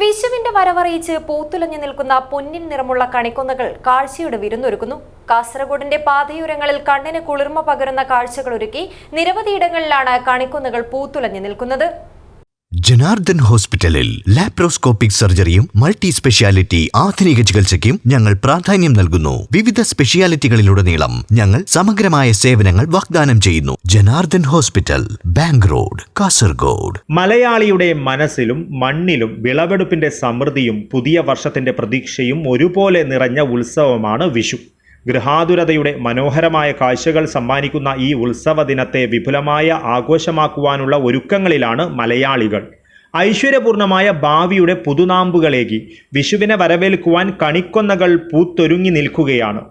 വിഷുവിന്റെ വരവറിയിച്ച് പൂത്തുലഞ്ഞു നിൽക്കുന്ന പൊന്നിൻ നിറമുള്ള കണിക്കൊന്നകൾ കാഴ്ചയുടെ വിരുന്നൊരുക്കുന്നു. കാസർഗോഡിന്റെ പാതയോരങ്ങളിൽ കണ്ണിന് കുളിർമ പകരുന്ന കാഴ്ചകളൊരുക്കി നിരവധിയിടങ്ങളിലാണ് കണിക്കൊന്നകൾ പൂത്തുലഞ്ഞു നിൽക്കുന്നത്. ജനാർദ്ദൻ ഹോസ്പിറ്റലിൽ ലാപ്രോസ്കോപ്പിക് സർജറിയും മൾട്ടി സ്പെഷ്യാലിറ്റി ആധുനിക ചികിത്സയ്ക്കും ഞങ്ങൾ പ്രാധാന്യം നൽകുന്നു. വിവിധ സ്പെഷ്യാലിറ്റികളിലുടനീളം ഞങ്ങൾ സമഗ്രമായ സേവനങ്ങൾ വാഗ്ദാനം ചെയ്യുന്നു. Janardhan hospital bank road Kasaragod. മലയാളിയുടെ മനസ്സിലും മണ്ണിലും വിളവെടുപ്പിന്റെ സമൃദ്ധിയും പുതിയ വർഷത്തിന്റെ പ്രതീക്ഷയും ഒരുപോലെ നിറഞ്ഞ ഉത്സവമാണ് വിഷു. ഗൃഹാതുരതയുടെ മനോഹരമായ കാഴ്ചകൾ സമ്മാനിക്കുന്ന ഈ ഉത്സവ ദിനത്തെ വിപുലമായ ആഘോഷമാക്കുവാനുള്ള ഒരുക്കങ്ങളിലാണ് മലയാളികൾ. ഐശ്വര്യപൂർണമായ ഭാവിയുടെ പുതുനാമ്പുകളേകി വിഷുവിനെ വരവേൽക്കുവാൻ കണിക്കൊന്നകൾ പൂത്തൊരുങ്ങി നിൽക്കുകയാണ്.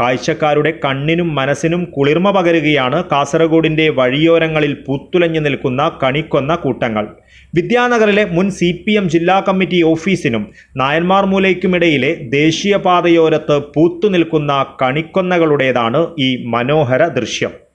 കാഴ്ചക്കാരുടെ കണ്ണിനും മനസ്സിനും കുളിർമ പകരുകയാണ് കാസർഗോഡിന്റെ വഴിയോരങ്ങളിൽ പൂത്തുലഞ്ഞു നിൽക്കുന്ന കണിക്കൊന്ന കൂട്ടങ്ങൾ. വിദ്യാനഗറിലെ മുൻ സി പി എം ജില്ലാ കമ്മിറ്റി ഓഫീസിനും നായന്മാർ മൂലയ്ക്കുമിടയിലെ ദേശീയപാതയോരത്ത് പൂത്തു നിൽക്കുന്ന കണിക്കൊന്നകളുടേതാണ് ഈ മനോഹര ദൃശ്യം.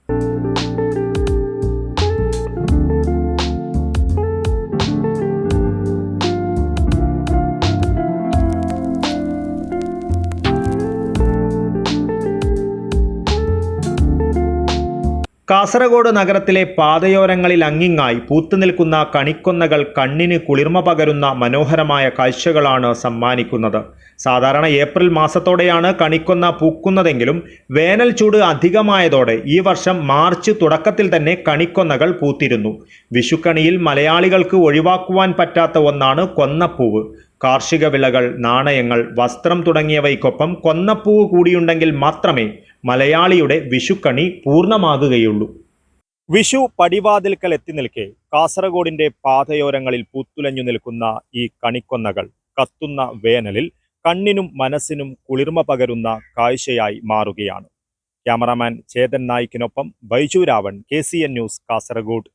കാസർഗോഡ് നഗരത്തിലെ പാതയോരങ്ങളിൽ അങ്ങിങ്ങായി പൂത്തുനിൽക്കുന്ന കണിക്കൊന്നകൾ കണ്ണിന് കുളിർമ പകരുന്ന മനോഹരമായ കാഴ്ചകളാണ് സമ്മാനിക്കുന്നത്. സാധാരണ ഏപ്രിൽ മാസത്തോടെയാണ് കണിക്കൊന്ന പൂക്കുന്നതെങ്കിലും വേനൽ ചൂട് അധികമായതോടെ ഈ വർഷം മാർച്ച് തുടക്കത്തിൽ തന്നെ കണിക്കൊന്നകൾ പൂത്തിരുന്നു. വിഷുക്കണിയിൽ മലയാളികൾക്ക് ഒഴിവാക്കുവാൻ പറ്റാത്ത ഒന്നാണ് കൊന്നപ്പൂവ്. കാർഷിക വിളകൾ നാണയങ്ങൾ വസ്ത്രം തുടങ്ങിയവയ്ക്കൊപ്പം കൊന്നപ്പൂവ് കൂടിയുണ്ടെങ്കിൽ മാത്രമേ മലയാളിയുടെ വിഷുക്കണി പൂർണമാകുകയുള്ളൂ. വിഷു പടിവാതിൽക്കൽ എത്തി നിൽക്കെ കാസർഗോഡിന്റെ പാതയോരങ്ങളിൽ പൂത്തുലഞ്ഞു നിൽക്കുന്ന ഈ കണിക്കൊന്നകൾ കത്തുന്ന വേനലിൽ കണ്ണിനും മനസ്സിനും കുളിർമ പകരുന്ന കാഴ്ചയായി മാറുകയാണ്. ക്യാമറാമാൻ ചേതൻ നായിക്കിനൊപ്പം ബൈജു രാവൺ കെ ന്യൂസ് കാസർഗോഡ്.